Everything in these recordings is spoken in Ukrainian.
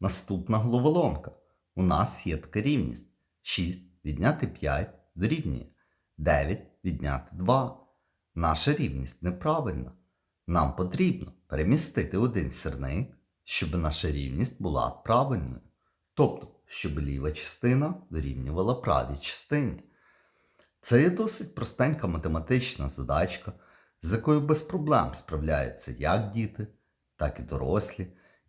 Наступна головоломка. У нас є така рівність. 6 відняти 5 дорівнює 9 відняти 2. Наша рівність неправильна. Нам потрібно перемістити один сірник, щоб наша рівність була правильною. Тобто, щоб ліва частина дорівнювала правій частині. Це є досить простенька математична задачка, з якою без проблем справляються як діти, так і дорослі.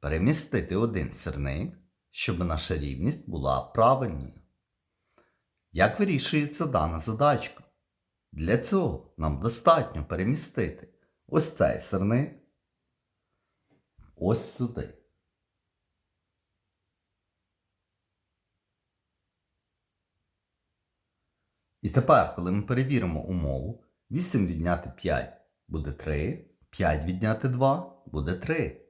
перемістити один сирник, щоб наша рівність була правильною. Як вирішується дана задачка? Для цього нам достатньо перемістити ось цей сирник ось сюди. І тепер, коли ми перевіримо умову, 8 відняти 5 буде 3, 5 відняти 2 буде 3.